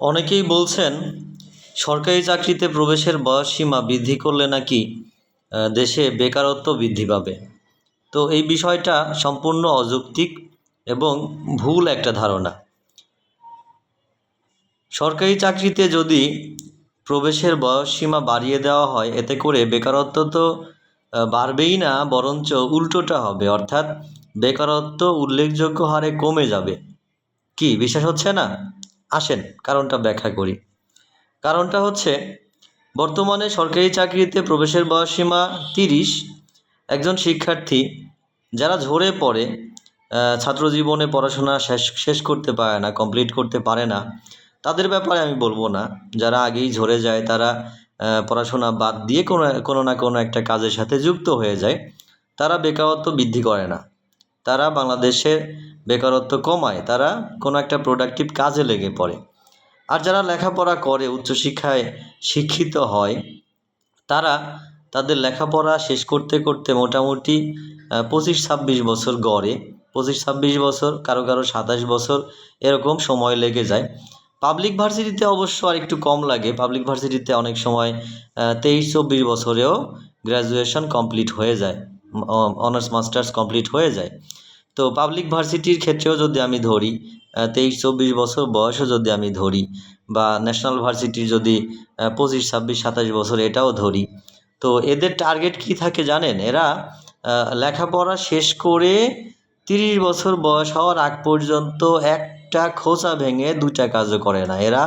অনেকেই বলছেন, সরকারি চাকরিতে প্রবেশের বয়সসীমা বৃদ্ধি করলে নাকি দেশে বেকারত্ব বৃদ্ধি পাবে। তো এই বিষয়টা সম্পূর্ণ অযৌক্তিক এবং ভুল একটা ধারণা। সরকারি চাকরিতে যদি প্রবেশের বয়সসীমা বাড়িয়ে দেওয়া হয়, এতে করে বেকারত্ব তো বাড়বেই না, বরঞ্চ উল্টোটা হবে। অর্থাৎ, বেকারত্ব উল্লেখযোগ্য হারে কমে যাবে। কি, বিশ্বাস হচ্ছে না? আসেন কারণটা ব্যাখ্যা করি। কারণটা হচ্ছে বর্তমানে সরকারি চাকরিতে প্রবেশের বয়সসীমা তিরিশ। একজন শিক্ষার্থী যারা ঝরে পড়ে আহ, ছাত্রজীবনে পড়াশোনা শেষ শেষ করতে পারে না কমপ্লিট করতে পারে না তাদের ব্যাপারে আমি বলব না। যারা আগেই ঝরে যায় তারা পড়াশোনা বাদ দিয়ে কোনো কোনো না কোনো একটা কাজের সাথে যুক্ত হয়ে যায় তারা বেকারত্ব বৃদ্ধি করে না। তারা বাংলাদেশের বেকারত্ব কমায়, তারা কোনো একটা প্রোডাক্টিভ কাজে লেগে পড়ে। আর যারা লেখাপড়া করে, উচ্চশিক্ষায় শিক্ষিত হয়, তারা তাদের লেখাপড়া শেষ করতে করতে মোটামুটি পঁচিশ ছাব্বিশ বছর গড়ে। পঁচিশ ছাব্বিশ বছর, কারও কারও সাতাশ বছর এরকম সময় লেগে যায়। পাবলিক ভার্সিটিতে অবশ্য আর একটু কম লাগে। পাবলিক ভার্সিটিতে অনেক সময় তেইশ চব্বিশ বছরেও গ্র্যাজুয়েশন কমপ্লিট হয়ে যায়। অনার্স মাস্টার্স কমপ্লিট হয়ে যায়। তো পাবলিক ভার্সিটির ক্ষেত্রেও যদি আমি ধরি তেইশ, চব্বিশ বছর বয়সও যদি আমি ধরি বা ন্যাশনাল ভার্সিটির যদি পঁচিশ, ছাব্বিশ, সাতাশ বছর এটাও ধরি, তো এদের টার্গেট কি থাকে জানেন? এরা লেখাপড়া শেষ করে তিরিশ বছর বয়স হওয়ার আগ পর্যন্ত একটা খোঁচা ভেঙে দুইটা কাজও করে না। এরা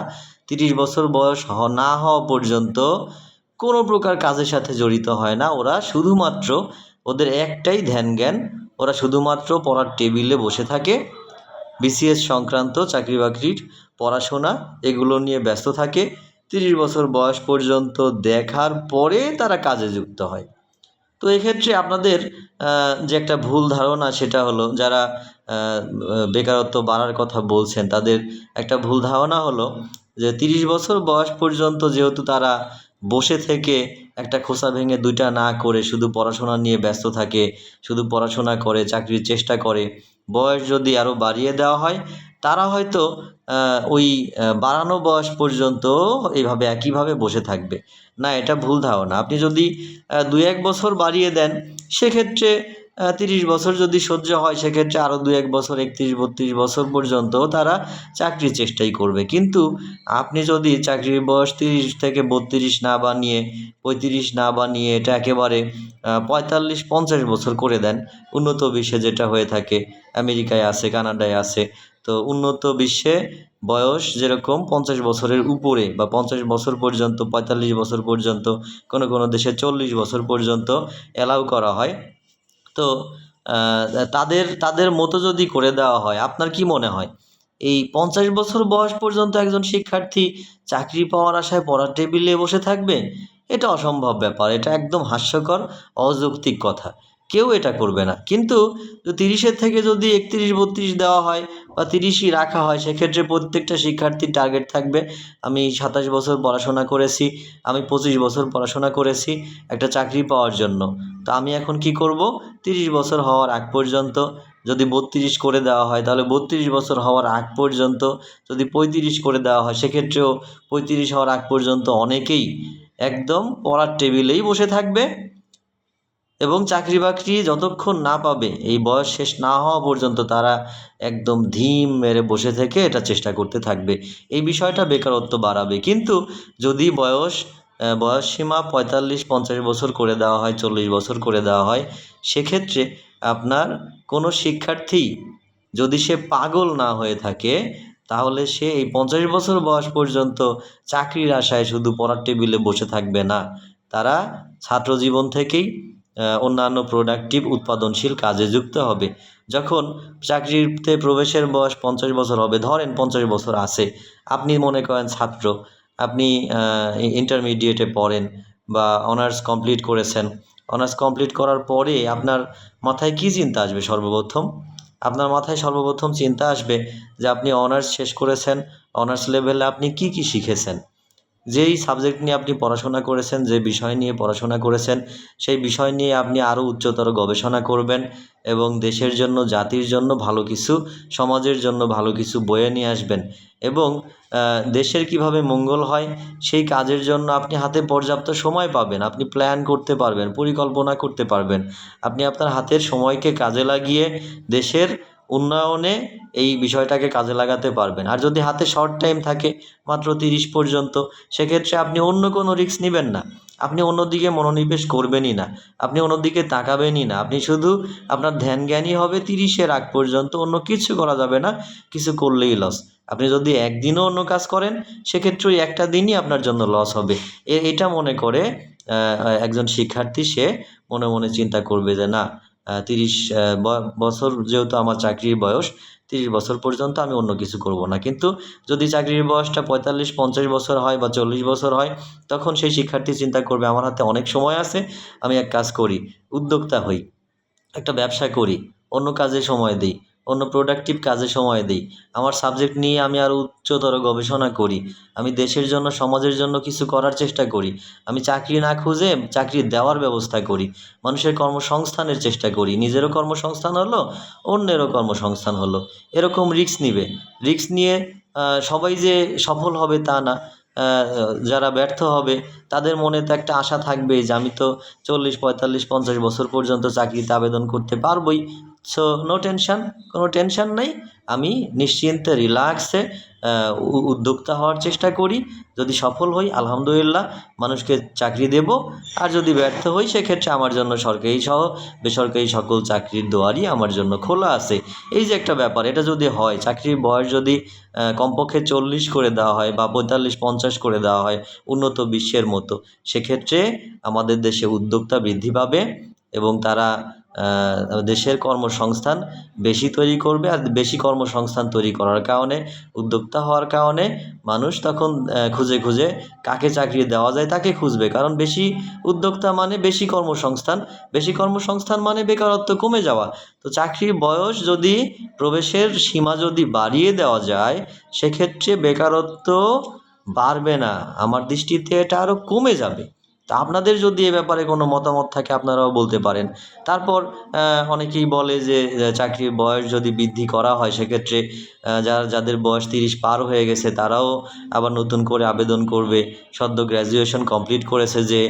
তিরিশ বছর বয়স না হওয়া পর্যন্ত কোনো প্রকার কাজের সাথে জড়িত হয় না। ওরা শুধুমাত্র ওদের একটাই ধ্যান জ্ঞান ওরা শুধুমাত্র পড়ার টেবিলে বসে থাকে বিসিএস সংক্রান্ত চাকরি বাকরির পড়াশোনা, এগুলো নিয়ে ব্যস্ত থাকে, তিরিশ বছর বয়স পর্যন্ত দেখার পরে তারা কাজে যুক্ত হয়। তো এক্ষেত্রে আপনাদের যে একটা ভুল ধারণা সেটা হলো, যারা বেকারত্ব বাড়ার কথা বলছেন, তাদের একটা ভুল ধারণা হলো যে তিরিশ বছর বয়স পর্যন্ত যেহেতু তারা বসে থেকে একটা খোসা ভেঙে দুইটা না করে, শুধু পড়াশোনা নিয়ে ব্যস্ত থাকে, শুধু পড়াশোনা করে, চাকরির চেষ্টা করে, বয়স যদি আরও বাড়িয়ে দেওয়া হয়, তারা হয়তো ওই বাড়ানো বয়স পর্যন্ত এইভাবে একইভাবে বসে থাকবে। না, এটা ভুল ধারণা। আপনি যদি দু এক বছর বাড়িয়ে দেন, সেক্ষেত্রে তিরিশ বছর যদি সহ্য হয়, সেক্ষেত্রে আরও দু এক বছর, একত্রিশ, বত্রিশ বছর পর্যন্ত তারা চাকরির চেষ্টাই করবে। কিন্তু আপনি যদি চাকরির বয়স তিরিশ থেকে বত্রিশ না বানিয়ে, পঁয়ত্রিশ না বানিয়ে এটা একেবারে পঁয়তাল্লিশ, পঞ্চাশ বছর করে দেন, উন্নত বিশ্বে যেটা হয়ে থাকে, আমেরিকায় আছে, কানাডায় আছে, তো উন্নত বিশ্বে বয়স যেরকম পঞ্চাশ বছরের উপরে বা পঞ্চাশ বছর পর্যন্ত, পঁয়তাল্লিশ বছর পর্যন্ত, কোনো কোনো দেশে চল্লিশ বছর পর্যন্ত অ্যালাউ করা হয় তো তাদের তাদের মতো যদি করে দেওয়া হয়, আপনার কি মনে হয়? এই পঞ্চাশ বছর বয়স পর্যন্ত একজন শিক্ষার্থী চাকরি পাওয়ার আশায় পড়ার টেবিলে বসে থাকবে? এটা অসম্ভব ব্যাপার, এটা একদম হাস্যকর, অযৌক্তিক কথা। কেউ এটা করবে না। কিন্তু তিরিশের থেকে যদি একত্রিশ, বত্রিশ দেওয়া হয় বা তিরিশই রাখা হয়, সেক্ষেত্রে প্রত্যেকটা শিক্ষার্থীর টার্গেট থাকবে। আমি সাতাশ বছর পড়াশোনা করেছি, আমি পঁচিশ বছর পড়াশোনা করেছি একটা চাকরি পাওয়ার জন্য। তো আমি এখন কি করব? তিরিশ বছর হওয়ার আগ পর্যন্ত যদি বত্রিশ করে দেওয়া হয়, তাহলে বত্রিশ বছর হওয়ার আগ পর্যন্ত যদি পঁয়ত্রিশ করে দেওয়া হয়, সেক্ষেত্রেও পঁয়ত্রিশ হওয়ার আগ পর্যন্ত অনেকেই একদম পড়ার টেবিলেই বসে থাকবে। এবং চাকরি বাকরি যতক্ষণ না পাবে, এই বয়স শেষ না হওয়া পর্যন্ত তারা একদম ধিম মেরে বসে থেকে এটা চেষ্টা করতে থাকবে। এই বিষয়টা বেকারত্ব বাড়াবে। কিন্তু যদি বয়স বয়স সীমা পঁয়তাল্লিশ, পঞ্চাশ বছর করে দেওয়া হয়, চল্লিশ বছর করে দেওয়া হয়, সেক্ষেত্রে আপনার কোনো শিক্ষার্থী যদি সে পাগল না হয়ে থাকে, তাহলে সে এই পঞ্চাশ বছর বয়স পর্যন্ত চাকরির আশায় শুধু পড়ার টেবিলে বসে থাকবে না। তারা ছাত্র জীবন থেকেই অন্যান্য প্রোডাক্টিভ উৎপাদনশীল কাজে যুক্ত হবে। যখন চাকরিতে প্রবেশের বয়স পঞ্চাশ বছর হবে, ধরেন পঞ্চাশ বছর আছে, আপনি মনে করেন ছাত্র, আপনি ইন্টারমিডিয়েটে পড়েন বা অনার্স কমপ্লিট করেছেন। অনার্স কমপ্লিট করার পরে আপনার মাথায় কী চিন্তা আসবে সর্বপ্রথম? আপনার মাথায় সর্বপ্রথম চিন্তা আসবে যে আপনি অনার্স শেষ করেছেন অনার্স লেভেলে আপনি কি কি শিখেছেন। যেই সাবজেক্ট নিয়ে আপনি পড়াশোনা করেছেন, যে বিষয় নিয়ে পড়াশোনা করেছেন, সেই বিষয় নিয়ে আপনি আরও উচ্চতর গবেষণা করবেন এবং দেশের জন্য, জাতির জন্য ভালো কিছু, সমাজের জন্য ভালো কিছু বয়ে নিয়ে আসবেন এবং দেশের কীভাবে মঙ্গল হয়, সেই কাজের জন্য আপনি হাতে পর্যাপ্ত সময় পাবেন। আপনি প্ল্যান করতে পারবেন, পরিকল্পনা করতে পারবেন। আপনি আপনার হাতের সময়কে কাজে লাগিয়ে দেশের উন্নয়নে এই বিষয়টাকে কাজে লাগাতে পারবেন। আর যদি হাতে শর্ট টাইম থাকে, মাত্র তিরিশ পর্যন্ত, সেক্ষেত্রে আপনি অন্য কোনো রিস্ক নেবেন না। আপনি অন্যদিকে মনোনিবেশ করবেনই না। আপনি অন্যদিকে তাকাবেনই না। আপনি শুধু আপনার ধ্যান জ্ঞানই হবে, তিরিশের আগ পর্যন্ত অন্য কিছু করা যাবে না, কিছু করলেই লস আপনি যদি একদিনও অন্য কাজ করেন সেক্ষেত্রে একটা দিনই আপনার জন্য লস হবে। এটা মনে করে একজন শিক্ষার্থী, সে মনে মনে চিন্তা করবে যে, না তিরিশ বছর যেহেতু আমার চাকরির বয়স, তিরিশ বছর পর্যন্ত আমি অন্য কিছু করব না। কিন্তু যদি চাকরির বয়সটা পঁয়তাল্লিশ, পঞ্চাশ বছর হয় বা চল্লিশ বছর হয়, তখন সেই শিক্ষার্থী চিন্তা করবে, আমার হাতে অনেক সময় আছে, আমি এক কাজ করি, উদ্যোক্তা হই, একটা ব্যবসা করি, অন্য কাজে সময় দিই। অন্য প্রোডাক্টিভ কাজে সময় দিই। আমার সাবজেক্ট নিয়ে আমি আরও উচ্চতর গবেষণা করি। আমি দেশের জন্য, সমাজের জন্য কিছু করার চেষ্টা করি। আমি চাকরি না খুঁজে চাকরি দেওয়ার ব্যবস্থা করি। মানুষের কর্মসংস্থানের চেষ্টা করি। নিজেরও কর্মসংস্থান হলো, অন্যেরও কর্মসংস্থান হলো। এরকম রিস্ক নিবে। রিস্ক নিয়ে সবাই যে সফল হবে তা না। যারা ব্যর্থ হবে, তাদের মনে তো একটা আশা থাকবেই যে আমি তো চল্লিশ, পঁয়তাল্লিশ, পঞ্চাশ বছর পর্যন্ত চাকরিতে আবেদন করতে পারবই। সো নো টেনশন কোনো টেনশন নেই। আমি নিশ্চিন্তে রিল্যাক্সে উদ্যোক্তা হওয়ার চেষ্টা করি। যদি সফল হই, আলহামদুলিল্লাহ, মানুষকে চাকরি দেব। আর যদি ব্যর্থ হই, সেক্ষেত্রে আমার জন্য সরকারি সহ, বেসরকারি সকল চাকরির দোয়ারই আমার জন্য খোলা আছে। এই যে একটা ব্যাপার, এটা যদি হয়, চাকরির বয়স যদি কমপক্ষে চল্লিশ করে দেওয়া হয় বা পঁয়তাল্লিশ, পঞ্চাশ করে দেওয়া হয়, উন্নত বিশ্বের মতো, সেক্ষেত্রে আমাদের দেশে উদ্যোক্তা বৃদ্ধি পাবে এবং তারা দেশের কর্মসংস্থান বেশি তৈরি করবে আর বেশি কর্মসংস্থান তৈরি করার কারণে, উদ্যোক্তা হওয়ার কারণে মানুষ তখন খুঁজে খুঁজে কাকে চাকরি দেওয়া যায় তাকে খুঁজবে। কারণ বেশি উদ্যোক্তা মানে বেশি কর্মসংস্থান বেশি কর্মসংস্থান মানে বেকারত্ব কমে যাওয়া। তো চাকরির বয়স যদি প্রবেশের সীমা যদি বাড়িয়ে দেওয়া যায়, সেক্ষেত্রে বেকারত্ব বাড়বে না। আমার দৃষ্টিতে এটা আরও কমে যাবে। তা আপনাদের যদি এ ব্যাপারে কোনো মতামত থাকে আপনারাও বলতে পারেন। তারপর অনেকেই বলে যে চাকরির বয়স যদি বৃদ্ধি করা হয় সেক্ষেত্রে যারা, যাদের বয়স তিরিশ পার হয়ে গেছে তারাও আবার নতুন করে আবেদন করবে। সদ্য গ্র্যাজুয়েশন কমপ্লিট করেছে যে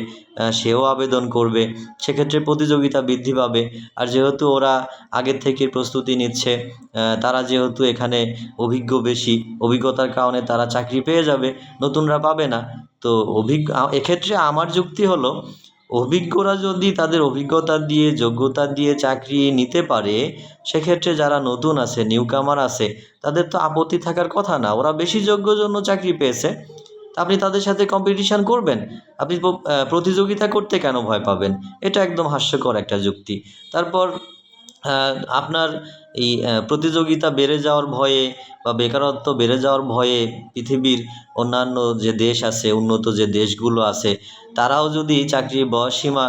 সেও আবেদন করবে। সেক্ষেত্রে প্রতিযোগিতা বৃদ্ধি পাবে। আর যেহেতু ওরা আগের থেকে প্রস্তুতি নিচ্ছে তারা যেহেতু এখানে অভিজ্ঞ বেশি, অভিজ্ঞতার কারণে তারা চাকরি পেয়ে যাবে, নতুনরা পাবে না। তো অভিজ্ঞ, এক্ষেত্রে আমার যুক্তি হলো, অভিজ্ঞরা যদি তাদের অভিজ্ঞতা দিয়ে, যোগ্যতা দিয়ে চাকরি নিতে পারে, সেক্ষেত্রে যারা নতুন আছে নিউকামার আছে, তাদের তো আপত্তি থাকার কথা না। ওরা বেশি যোগ্য জন্য চাকরি পেয়েছে আপনি তাদের সাথে কম্পিটিশান করবেন? আপনি প্রতিযোগিতা করতে কেন ভয় পাবেন? এটা একদম হাস্যকর একটা যুক্তি। তারপর আপনার এই প্রতিযোগিতা বেড়ে যাওয়ার ভয়ে বা বেকারত্ব বেড়ে যাওয়ার ভয়ে পৃথিবীর অন্যান্য যে দেশ আছে, উন্নত যে দেশগুলো আছে, তারাও যদি চাকরির বয়সসীমা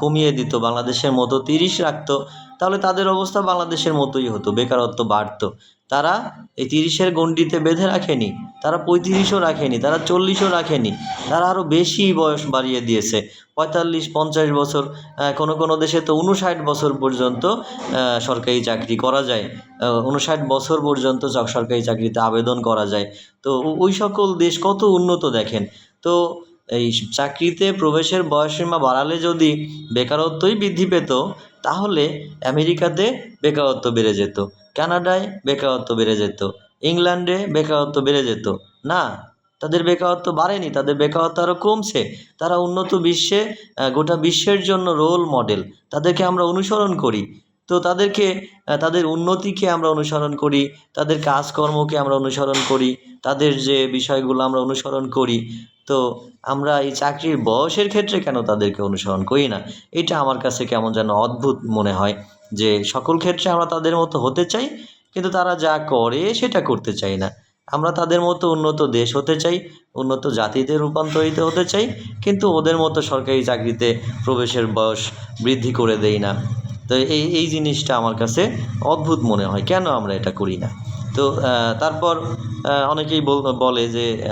কমিয়ে দিত, বাংলাদেশের মতো তিরিশ রাখতো তাহলে তাদের অবস্থা বাংলাদেশের মতোই হতো, বেকারত্ব বাড়তো। তারা এই তিরিশের গণ্ডিতে বেঁধে রাখেনি, তারা পঁয়ত্রিশও রাখেনি, তারা চল্লিশও রাখেনি, তারা আরও বেশি বয়স বাড়িয়ে দিয়েছে। পঁয়তাল্লিশ, পঞ্চাশ বছর কোনো কোনো দেশে তো উনষাট বছর পর্যন্ত সরকারি চাকরি করা যায়। উনষাট বছর পর্যন্ত সরকারি চাকরিতে আবেদন করা যায়। তো ওই সকল দেশ কত উন্নত দেখেন। তো এই চাকরিতে প্রবেশের বয়সসীমা বাড়ালে যদি বেকারত্বই বৃদ্ধি পেত তাহলে আমেরিকাতে বেকারত্ব বেড়ে যেত, কানাডায় বেকারত্ব বেড়ে যেত, ইংল্যান্ডে বেকারত্ব বেড়ে যেত। না, তাদের বেকারত্ব বাড়েনি, তাদের বেকারত্ব আরও কমছে। তারা উন্নত বিশ্বে গোটা বিশ্বের জন্য রোল মডেল তাদেরকে আমরা অনুসরণ করি। তো তাদেরকে তাদের উন্নতিকে আমরা অনুসরণ করি, তাদের কাজকর্মকে আমরা অনুসরণ করি, তাদের যে বিষয়গুলো আমরা অনুসরণ করি, তো আমরা এই চাকরির বয়সের ক্ষেত্রে কেন তাদেরকে অনুসরণ করি না? এটা আমার কাছে কেমন যেন অদ্ভুত মনে হয় যে সকল ক্ষেত্রে আমরা তাদের মতো হতে চাই, কিন্তু তারা যা করে সেটা করতে চাই না। আমরা তাদের মতো উন্নত দেশ হতে চাই, উন্নত জাতিতে রূপান্তরিত হতে চাই, কিন্তু ওদের মতো সরকারি চাকরিতে প্রবেশের বয়স বৃদ্ধি করে দেই না। তো এই এই জিনিসটা আমার কাছে অদ্ভুত মনে হয়, কেন আমরা এটা করি না? তো তারপর অনেকেই বল- যে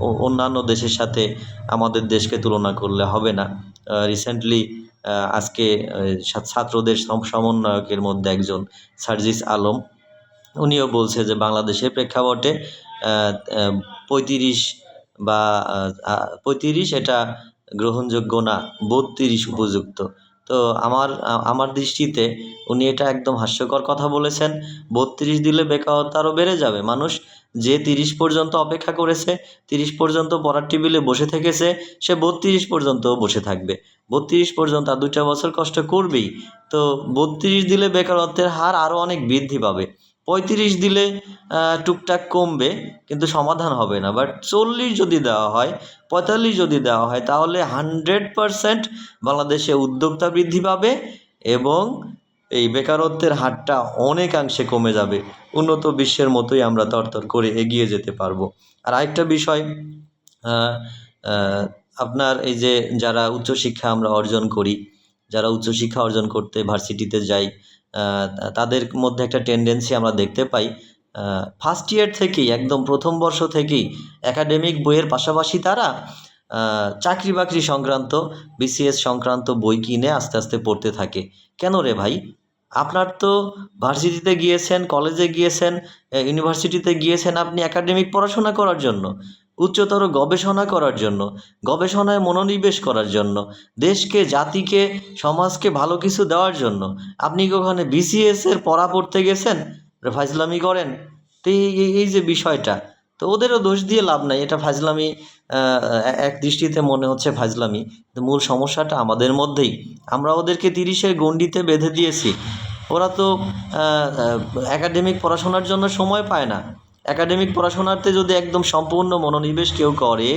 অন্যান্য দেশের সাথে আমাদের দেশকে তুলনা করলে হবে না। রিসেন্টলি আজকে ছাত্রদের সমন্বয়কের মধ্যে একজন সার্জিস আলম, উনিও বলছে যে, বাংলাদেশের প্রেক্ষাপটে পঁয়ত্রিশ বা পঁয়ত্রিশ এটা গ্রহণযোগ্য না, বত্রিশ উপযুক্ত। তো আমার আমার দৃষ্টিতে উনি এটা একদম হাস্যকর কথা বলেছেন। বত্রিশ দিলে বেকারত্ব আরও বেড়ে যাবে। মানুষ যে তিরিশ পর্যন্ত অপেক্ষা করেছে, তিরিশ পর্যন্ত পড়ার টেবিলে বসে থেকেছে, সে বত্রিশ পর্যন্ত বসে থাকবে। বত্রিশ পর্যন্ত আর দুটা বছর কষ্ট করবেই। তো বত্রিশ দিলে বেকারত্বের হার আরও অনেক বৃদ্ধি পাবে। পঁয়ত্রিশ দিলে টুকটাক কমবে, কিন্তু সমাধান হবে না। বাট চল্লিশ যদি দেওয়া হয়, পঁয়তাল্লিশ যদি দেওয়া হয়, তাহলে হান্ড্রেড পারসেন্ট বাংলাদেশে উদ্যোক্তা বৃদ্ধি পাবে এবং এই বেকারত্বের হারটা অনেকাংশে কমে যাবে। উন্নত বিশ্বের মতোই আমরা তরতর করে এগিয়ে যেতে পারব। আর আরেকটা বিষয় আপনার এই যে যারা উচ্চশিক্ষা আমরা অর্জন করি, যারা উচ্চশিক্ষা অর্জন করতে ভার্সিটিতে যাই তাদের মধ্যে একটা টেন্ডেন্সি আমরা দেখতে পাই। ফার্স্ট ইয়ার থেকেই, একদম প্রথম বর্ষ থেকেই একাডেমিক বইয়ের পাশাপাশি তারা চাকরি বাকরি সংক্রান্ত বিসিএস সংক্রান্ত বই কিনে আস্তে আস্তে পড়তে থাকে। কেন রে ভাই? আপনার তো ভার্সিটিতে গিয়েছেন কলেজে গিয়েছেন ইউনিভার্সিটিতে গিয়েছেন আপনি একাডেমিক পড়াশোনা করার জন্য। উচ্চতর গবেষণা করার জন্য, গবেষণায় মনোনিবেশ করার জন্য, দেশকে, জাতিকে, সমাজকে ভালো কিছু দেওয়ার জন্য। আপনি কি ওখানে বিসিএস এর পড়া পড়তে গেছেন? ফাজলামি করেন। তো এই যে বিষয়টা, তো ওদেরও দোষ দিয়ে লাভ নাই। এটা ফাজলামি এক দৃষ্টিতে মনে হচ্ছে ফাজলামি। মূল সমস্যাটা আমাদের মধ্যেই। আমরা ওদেরকে তিরিশের গণ্ডিতে বেঁধে দিয়েছি। ওরা তো একাডেমিক পড়াশোনার জন্য সময় পায় না। একাডেমিক পড়াশোনাতে যদি একদম সম্পূর্ণ মনোনিবেশ কেউ করে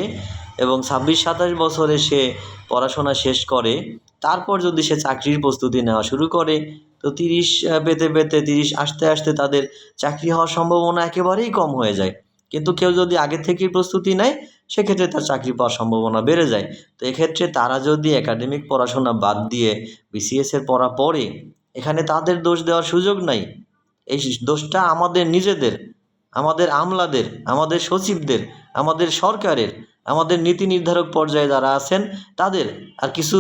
এবং ছাব্বিশ সাতাশ বছরে সে পড়াশোনা শেষ করে, তারপর যদি সে চাকরির প্রস্তুতি নেওয়া শুরু করে, তো তিরিশ পেতে পেতে তিরিশ, আসতে আসতে তাদের চাকরি হওয়ার সম্ভাবনা একেবারেই কম হয়ে যায়। কিন্তু কেউ যদি আগে থেকেই প্রস্তুতি নেয়, সেক্ষেত্রে তার চাকরি পাওয়ার সম্ভাবনা বেড়ে যায়। তো এক্ষেত্রে তারা যদি একাডেমিক পড়াশোনা বাদ দিয়ে বিসিএস এর পড়া পড়ে, এখানে তাদের দোষ দেওয়ার সুযোগ নাই। এই দোষটা আমাদের নিজেদের। আমাদের আমলাদের, আমাদের সচিবদের, আমাদের সরকারের, আমাদের নীতি নির্ধারক পর্যায়ে যারা আছেন, তাদের আর কিছু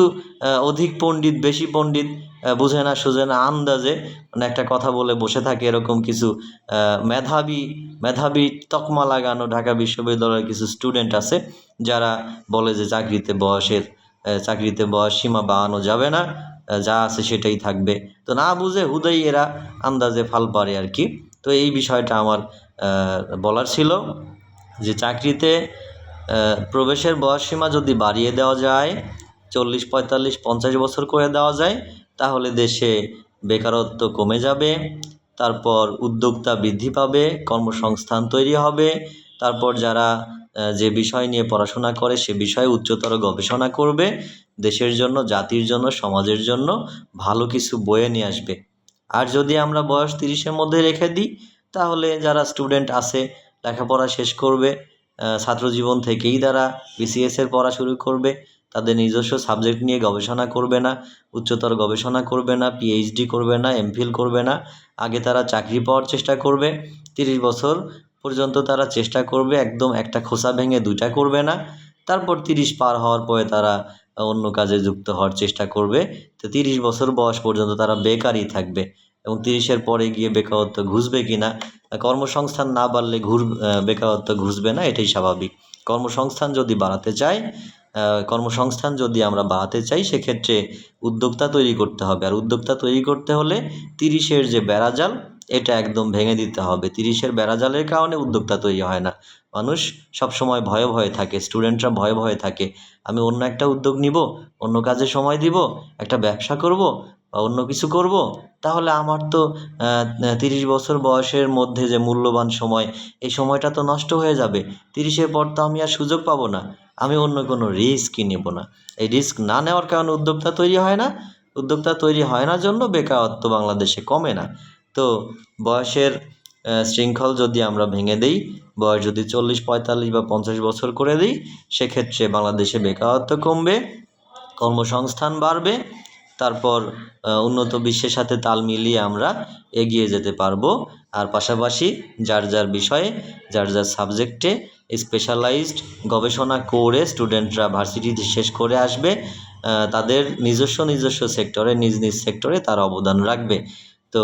অধিক পণ্ডিত, বেশি পণ্ডিত বুঝে না সুঝে না আন্দাজে মানে একটা কথা বলে বসে থাকে এরকম কিছু মেধাবী মেধাবী তকমা লাগানো ঢাকা বিশ্ববিদ্যালয়ের কিছু স্টুডেন্ট আছে, যারা বলে যে চাকরিতে বয়সের চাকরিতে বয়স সীমা বাড়ানো যাবে না যা আছে সেটাই থাকবে। তো না বুঝে হুদেই এরা আন্দাজে ফাল পারে আর কি। তো এই বিষয়টা আমার বলার ছিল যে চাকরিতে প্রবেশের বয়সসীমা যদি বাড়িয়ে দেওয়া যায়, চল্লিশ, পঁয়তাল্লিশ, পঞ্চাশ বছর করে দেওয়া যায়, তাহলে দেশে বেকারত্ব কমে যাবে, তারপর উদ্যোক্তা বৃদ্ধি পাবে, কর্মসংস্থান তৈরি হবে, তারপর যারা যে বিষয় নিয়ে পড়াশোনা করে সে বিষয়ে উচ্চতর গবেষণা করবে, দেশের জন্য, জাতির জন্য, সমাজের জন্য ভালো কিছু বয়ে নিয়ে আসবে। আর যদি আমরা বয়স তিরিশের মধ্যে রেখে দিই তাহলে যারা স্টুডেন্ট আছে লেখাপড়া শেষ করবে আহ, ছাত্রজীবন থেকেই তারা বিসিএস এর পড়া শুরু করবে তাদের নিজস্ব সাবজেক্ট নিয়ে গবেষণা করবে না উচ্চতর গবেষণা করবে না পিএইচডি করবে না এমফিল করবে না আগে তারা চাকরি পাওয়ার চেষ্টা করবে তিরিশ বছর পর্যন্ত তারা চেষ্টা করবে একদম একটা খোসা ভেঙে দুইটা করবে না তারপর তিরিশ পার হওয়ার পরে তারা অন্য কাজে যুক্ত হওয়ার চেষ্টা করবে। তো তিরিশ বছর বয়স পর্যন্ত তারা বেকারই থাকবে এবং তিরিশের পরে গিয়ে বেকারত্ব ঘুষবে কি না? কর্মসংস্থান না বাড়লে ঘুর বেকারত্ব ঘুষবে না, এটাই স্বাভাবিক। কর্মসংস্থান যদি বাড়াতে চাই কর্মসংস্থান যদি আমরা বাড়াতে চাই, সেক্ষেত্রে উদ্যোক্তা তৈরি করতে হবে। আর উদ্যোক্তা তৈরি করতে হলে তিরিশের যে বেড়াজাল, এটা একদম ভেঙে দিতে হবে। তিরিশের বেড়াজালের কারণে উদ্যোক্তা তৈরি হয় না। মানুষ সব সময় ভয়ে ভয়ে থাকে স্টুডেন্টরা ভয়ে ভয়ে থাকে। আমি অন্য একটা উদ্যোগ নিব, অন্য কাজে সময় দিব, একটা ব্যবসা করব বা অন্য কিছু করব। তাহলে আমার তো তিরিশ বছর বয়সের মধ্যে যে মূল্যবান সময়, এই সময়টা তো নষ্ট হয়ে যাবে। তিরিশের পর তো আমি আর সুযোগ পাবো না। আমি অন্য কোনো রিস্কই নেব না। এই রিস্ক না নেওয়ার কারণে উদ্যোক্তা তৈরি হয় না। উদ্যোক্তা তৈরি হয় না জন্য বেকারত্ব বাংলাদেশে কমে না। তো বয়সের শৃঙ্খল যদি আমরা ভেঙে দেই, বয়স যদি চল্লিশ, পঁয়তাল্লিশ বা পঞ্চাশ বছর করে দিই, সেক্ষেত্রে বাংলাদেশে বেকারত্ব কমবে, কর্মসংস্থান বাড়বে, তারপর উন্নত বিশ্বের সাথে তাল মিলিয়ে আমরা এগিয়ে যেতে পারব। আর পাশাপাশি যার যার বিষয়ে, যার যার সাবজেক্টে স্পেশালাইজড গবেষণা করে স্টুডেন্টরা ভার্সিটিতে শেষ করে আসবে তাদের নিজস্ব নিজস্ব সেক্টরে নিজ নিজ সেক্টরে তার অবদান রাখবে। তো